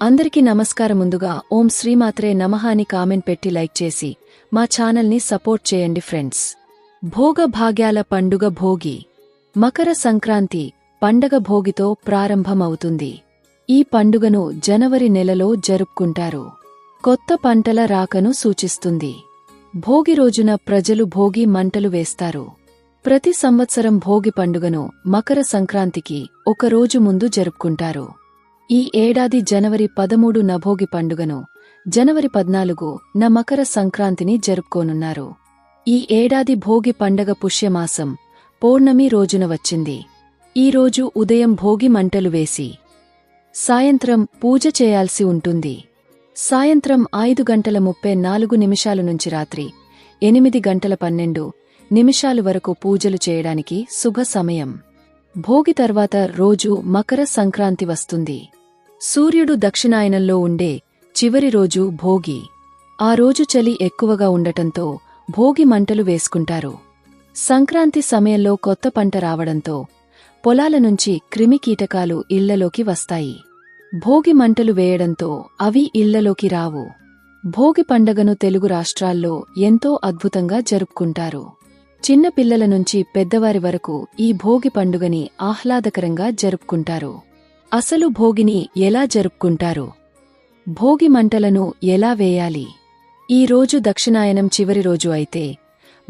అందరికీ నమస్కారం ముందుగా ఓం శ్రీమాత్రే నమః అని కామెంట్ పెట్టి లైక్ చేసి మా ఛానల్ని సపోర్ట్ చేయండి ఫ్రెండ్స్. భోగ భాగ్యాల పండుగ భోగి. మకర సంక్రాంతి పండగ భోగితో ప్రారంభమవుతుంది. ఈ పండుగను జనవరి నెలలో జరుపుకుంటారు. కొత్త పంటల రాకను సూచిస్తుంది. భోగి రోజున ప్రజలు భోగి మంటలు వేస్తారు. ప్రతి సంవత్సరం భోగి పండుగను మకర సంక్రాంతికి ఒక రోజు ముందు జరుపుకుంటారు. ఈ ఏడాది జనవరి పదమూడు నభోగి పండుగను జనవరి పద్నాలుగు న మకర సంక్రాంతిని జరుపుకోనున్నారు. ఈ ఏడాది భోగి పండగ పుష్యమాసం పౌర్ణమి రోజున వచ్చింది. ఈ రోజు ఉదయం భోగి మంటలు వేసి సాయంత్రం పూజ చేయాల్సి ఉంటుంది. సాయంత్రం ఐదు గంటల ముప్పై నాలుగు నిమిషాలు నుంచి రాత్రి ఎనిమిది గంటల పన్నెండు నిమిషాలు వరకు పూజలు చేయడానికి శుభ సమయం. భోగి తర్వాత రోజు మకర సంక్రాంతి వస్తుంది. సూర్యుడు దక్షిణాయనంలో ఉండే చివరి రోజు భోగి. ఆ రోజు చలి ఎక్కువగా ఉండటంతో భోగి మంటలు వేసుకుంటారు. సంక్రాంతి సమయంలో కొత్త పంట రావడంతో పొలాల నుంచి క్రిమికీటకాలు ఇళ్ళలోకి వస్తాయి. భోగి మంటలు వేయడంతో అవి ఇళ్ళలోకి రావు. భోగి పండగను తెలుగు రాష్ట్రాల్లో ఎంతో అద్భుతంగా జరుపుకుంటారు. చిన్నపిల్లల నుంచి పెద్దవారి వరకు ఈ భోగి పండుగని ఆహ్లాదకరంగా జరుపుకుంటారు. అసలు భోగిని ఎలా జరుపుకుంటారు? భోగి మంటలను ఎలా వేయాలి? ఈ రోజు దక్షిణాయనం చివరి రోజు అయితే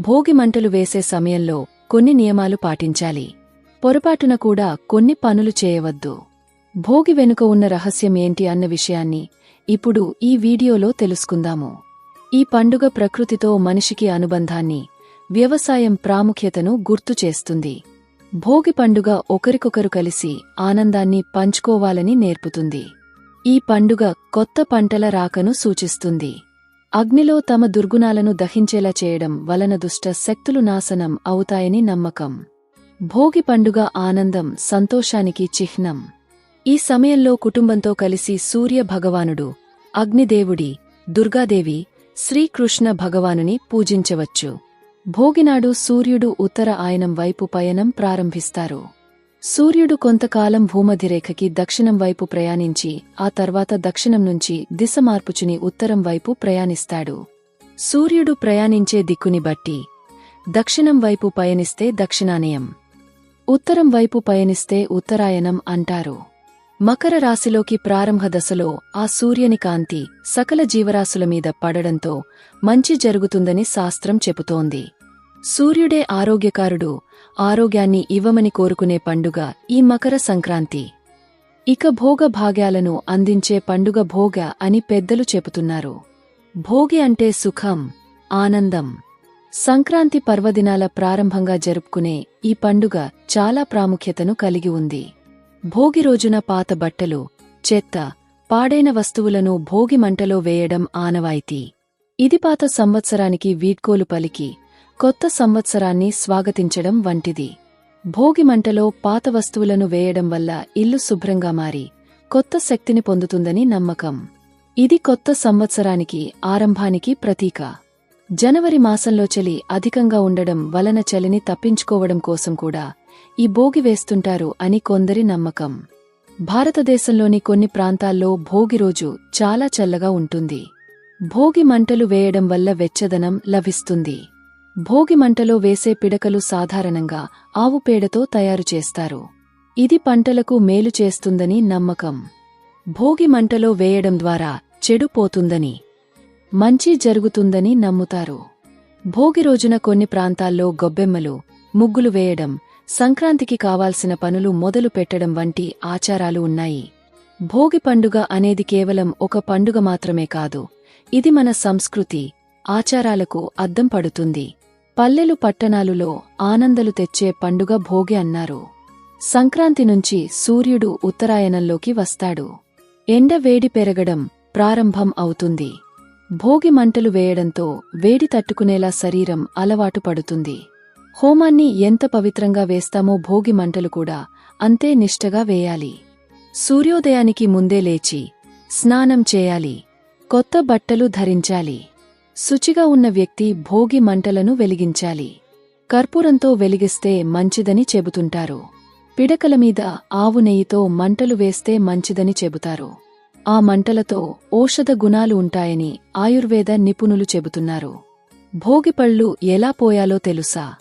భోగి మంటలు వేసే సమయంలో కొన్ని నియమాలు పాటించాలి. పొరపాటున కూడా కొన్ని పనులు చేయవద్దు. భోగి వెనుక ఉన్న రహస్యం ఏంటి అన్న విషయాన్ని ఇప్పుడు ఈ వీడియోలో తెలుసుకుందాము. ఈ పండుగ ప్రకృతితో మనిషికి అనుబంధాన్ని వ్యవసాయం ప్రాముఖ్యతను గుర్తు చేస్తుంది. భోగి పండుగ ఒకరికొకరు కలిసి ఆనందాన్ని పంచుకోవాలని నేర్పుతుంది. ఈ పండుగ కొత్త పంటల రాకను సూచిస్తుంది. అగ్నిలో తమ దుర్గుణాలను దహించేలా చేయడం వలన దుష్ట శక్తులు నాశనం అవుతాయని నమ్మకం. భోగి పండుగ ఆనందం సంతోషానికి చిహ్నం. ఈ సమయంలో కుటుంబంతో కలిసి సూర్య భగవానుడు అగ్నిదేవుడి దుర్గాదేవి శ్రీకృష్ణ భగవానుని పూజించవచ్చు. భోగినాడు సూర్యుడు ఉత్తర ఆయనం వైపు పయనం ప్రారంభిస్తారు. సూర్యుడు కొంతకాలం భూమధిరేఖకి దక్షిణం వైపు ప్రయాణించి ఆ తర్వాత దక్షిణం నుంచి దిశ మార్పుచుని ఉత్తరం వైపు ప్రయాణిస్తాడు. సూర్యుడు ప్రయాణించే దిక్కుని బట్టి దక్షిణం వైపు పయనిస్తే దక్షిణానయం ఉత్తరం వైపు పయనిస్తే ఉత్తరాయణం అంటారు. మకర రాశిలోకి ప్రారంభ దశలో ఆ సూర్యని కాంతి సకల జీవరాశుల మీద పడడంతో మంచి జరుగుతుందని శాస్త్రం చెబుతోంది. సూర్యుడే ఆరోగ్యకారుడు ఆరోగ్యాన్ని ఇవ్వమని కోరుకునే పండుగ ఈ మకర సంక్రాంతి. ఇక భోగ భాగ్యాలను అందించే పండుగ భోగ అని పెద్దలు చెబుతున్నారు. భోగి అంటే సుఖం ఆనందం. సంక్రాంతి పర్వదినాల ప్రారంభంగా జరుపుకునే ఈ పండుగ చాలా ప్రాముఖ్యతను కలిగి ఉంది. భోగి రోజున పాత బట్టలు చెత్త పాడైన వస్తువులను భోగి మంటలో వేయడం ఆనవాయితీ. ఇది పాత సంవత్సరానికి వీడ్కోలు పలికి కొత్త సంవత్సరాన్ని స్వాగతించడం వంటిది. భోగి మంటలో పాత వస్తువులను వేయడం వల్ల ఇల్లు శుభ్రంగా మారి కొత్త శక్తిని పొందుతుందని నమ్మకం. ఇది కొత్త సంవత్సరానికి ఆరంభానికి ప్రతీక. జనవరి మాసంలో చలి అధికంగా ఉండడం వలన చలిని తప్పించుకోవడం కోసం కూడా ఈ భోగి వేస్తుంటారు అని కొందరి నమ్మకం. భారతదేశంలోని కొన్ని ప్రాంతాల్లో భోగి రోజు చాలా చల్లగా ఉంటుంది. భోగి మంటలు వేయడం వల్ల వెచ్చదనం లభిస్తుంది. భోగి మంటలో వేసే పిడకలు సాధారణంగా ఆవు పేడతో తయారు చేస్తారు. ఇది పంటలకు మేలు చేస్తుందని నమ్మకం. భోగి మంటలో వేయడం ద్వారా చెడు పోతుందని మంచి జరుగుతుందని నమ్ముతారు. భోగి రోజున కొన్ని ప్రాంతాల్లో గొబ్బెమ్మలు ముగ్గులు వేయడం సంక్రాంతికి కావాల్సిన పనులు మొదలు పెట్టడం వంటి ఆచారాలు ఉన్నాయి. భోగి పండుగ అనేది కేవలం ఒక పండుగ మాత్రమే కాదు ఇది మన సంస్కృతి ఆచారాలకు అద్దం పడుతుంది. పల్లెలు పట్టణాలులో ఆనందలు తెచ్చే పండుగ భోగి అన్నారు. సంక్రాంతి నుంచి సూర్యుడు ఉత్తరాయణంలోకి వస్తాడు. ఎండ వేడి పెరగడం ప్రారంభం అవుతుంది. భోగి మంటలు వేయడంతో వేడి తట్టుకునేలా శరీరం అలవాటు పడుతుంది. హోమాన్ని ఎంత పవిత్రంగా వేస్తామో భోగి మంటలు కూడా అంతే నిష్టగా వేయాలి. సూర్యోదయానికి ముందే లేచి స్నానం చేయాలి. కొత్త బట్టలు ధరించాలి. శుచిగా ఉన్న వ్యక్తి భోగి మంటలను వెలిగించాలి. కర్పూరంతో వెలిగిస్తే మంచిదని చెబుతుంటారు. పిడకల మీద ఆవు నెయ్యితో మంటలు వేస్తే మంచిదని చెబుతారు. ఆ మంటలతో ఔషధ గుణాలు ఉంటాయని ఆయుర్వేద నిపుణులు చెబుతున్నారు. భోగిపళ్ళు ఎలా పోయాలో తెలుసా?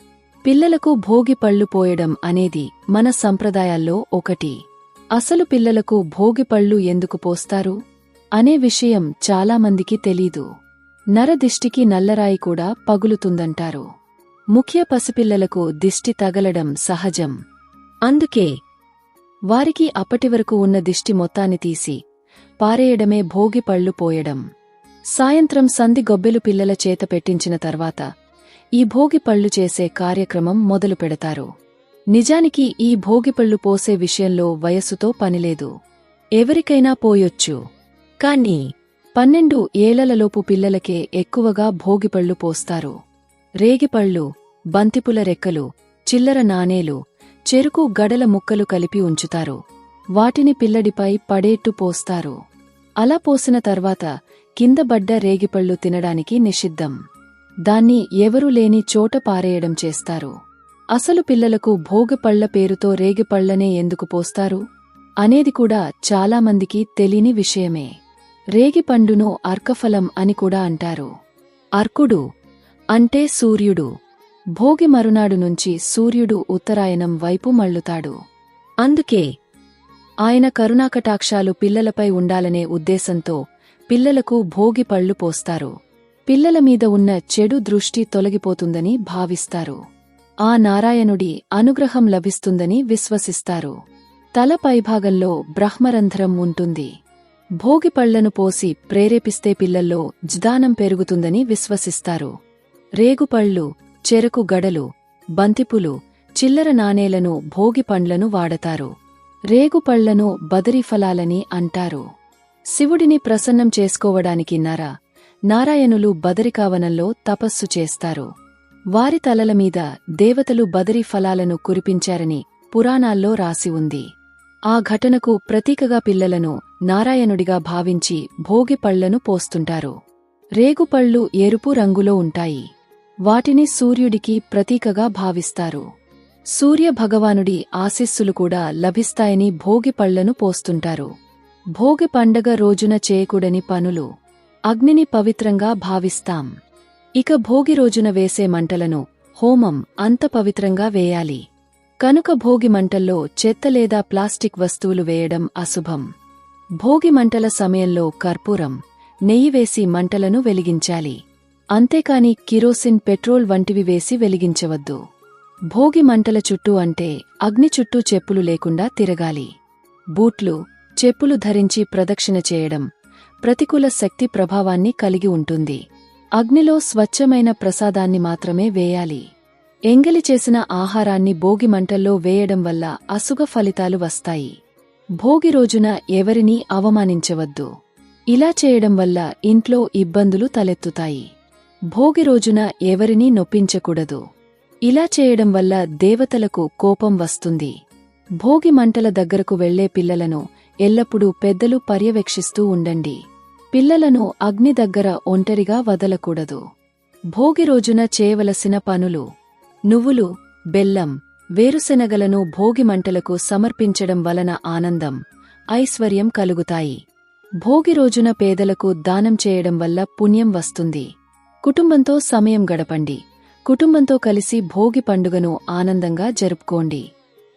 పిల్లలకు భోగిపళ్ళు పోయడం అనేది మన సంప్రదాయాల్లో ఒకటి. అసలు పిల్లలకు భోగిపళ్ళు ఎందుకు పోస్తారు? అనే విషయం చాలామందికి తెలీదు. నరదిష్టికి నల్లరాయి కూడా పగులుతుందంటారు. ముఖ్య పసిపిల్లలకు దిష్టి తగలడం సహజం. అందుకే వారికి అప్పటివరకు ఉన్న దిష్టి మొత్తాన్ని తీసి పారేయడమే భోగి పళ్ళు పోయడం. సాయంత్రం సంధి గొబ్బెలు పిల్లల చేత పెట్టించిన తర్వాత ఈ భోగిపళ్ళు చేసే కార్యక్రమం మొదలు పెడతారు. నిజానికి ఈ భోగిపళ్ళు పోసే విషయంలో వయస్సుతో పనిలేదు. ఎవరికైనా పోయొచ్చు. కాని పన్నెండు ఏళ్ళలోపు పిల్లలకే ఎక్కువగా భోగిపళ్ళు పోస్తారు. రేగిపళ్ళు బంతిపుల రెక్కలు చిల్లర నాణేలు చెరుకు గడల ముక్కలు కలిపి ఉంచుతారు. వాటిని పిల్లడిపై పడేట్టు పోస్తారు. అలా పోసిన తర్వాత కిందబడ్డ రేగిపళ్ళు తినడానికి నిషిద్ధం. దాన్ని ఎవరూ లేని చోట పారేయడం చేస్తారు. అసలు పిల్లలకు భోగపళ్ళ పేరుతో రేగిపళ్ళనే ఎందుకు పోస్తారు? అనేది కూడా చాలామందికి తెలియని విషయమే. రేగిపండును అర్కఫలం అని కూడా అంటారు. అర్కుడు అంటే సూర్యుడు. భోగి మరునాడు నుంచి సూర్యుడు ఉత్తరాయణం వైపు మళ్ళుతాడు. అందుకే ఆయన కరుణాకటాక్షాలు పిల్లలపై ఉండాలనే ఉద్దేశంతో పిల్లలకు భోగి పళ్ళు పోస్తారు. పిల్లల మీద ఉన్న చెడు దృష్టి తొలగిపోతుందని భావిస్తారు. ఆ నారాయణుడి అనుగ్రహం లభిస్తుందని విశ్వసిస్తారు. తల పైభాగంలో బ్రహ్మరంధ్రం ఉంటుంది. భోగిపళ్ళను పోసి ప్రేరేపిస్తే పిల్లల్లో జ్దానం పెరుగుతుందని విశ్వసిస్తారు. రేగుపళ్ళు చెరకు గడలు బంతిపులు చిల్లర నాణేలను భోగిపండ్లను వాడతారు. రేగుపళ్ళను బదరీఫలాలని అంటారు. శివుడిని ప్రసన్నం చేసుకోవడానికి నర నారాయణులు బదరికావనంలో తపస్సు చేస్తారు. వారి తలల మీద దేవతలు బదరీ ఫలాలను కురిపించారని పురాణాల్లో రాసి ఉంది. ఆ ఘటనకు ప్రతీకగా పిల్లలను నారాయణుడిగా భావించి భోగి పళ్ళను పోస్తుంటారు. రేగుపళ్ళు ఎరుపు రంగులో ఉంటాయి. వాటిని సూర్యుడికి ప్రతీకగా భావిస్తారు. సూర్య భగవానుడి ఆశీస్సులు కూడా లభిస్తాయని భోగి పళ్ళను పోస్తుంటారు. భోగి పండగ రోజున చేయకూడని పనులు అగ్నిని పవిత్రంగా భావిస్తాం. ఇక భోగి రోజున వేసే మంటలను హోమం అంత పవిత్రంగా వేయాలి. కనుక భోగి మంటల్లో చెత్త లేదా ప్లాస్టిక్ వస్తువులు వేయడం అశుభం. భోగి మంటల సమయంలో కర్పూరం నెయ్యి వేసి మంటలను వెలిగించాలి. అంతేకాని కిరోసిన్ పెట్రోల్ వంటివి వేసి వెలిగించవద్దు. భోగి మంటల చుట్టూ అంటే అగ్ని చుట్టూ చెప్పులు లేకుండా తిరగాలి. బూట్లు చెప్పులు ధరించి ప్రదక్షిణ చేయడం ప్రతికూల శక్తి ప్రభావాన్ని కలిగి ఉంటుంది. అగ్నిలో స్వచ్ఛమైన ప్రసాదాన్ని మాత్రమే వేయాలి. ఎంగలి చేసిన ఆహారాన్ని భోగి మంటల్లో వేయడం వల్ల అసుగ ఫలితాలు వస్తాయి. భోగి రోజున ఎవరినీ అవమానించవద్దు. ఇలా చేయడం వల్ల ఇంట్లో ఇబ్బందులు తలెత్తుతాయి. భోగి రోజున ఎవరినీ నొప్పించకూడదు. ఇలా చేయడం వల్ల దేవతలకు కోపం వస్తుంది. భోగి మంటల దగ్గరకు వెళ్ళే పిల్లలను ఎల్లప్పుడూ పెద్దలు పర్యవేక్షిస్తూ ఉండండి. పిల్లలను అగ్ని దగ్గర ఒంటరిగా వదలకూడదు. భోగి రోజున చేయవలసిన పనులు. నువ్వులు బెల్లం వేరుశెనగలను భోగి మంటలకు సమర్పించడం వలన ఆనందం ఐశ్వర్యం కలుగుతాయి. భోగి రోజున పేదలకు దానం చేయడం వల్ల పుణ్యం వస్తుంది. కుటుంబంతో సమయం గడపండి. కుటుంబంతో కలిసి భోగి పండుగను ఆనందంగా జరుపుకోండి.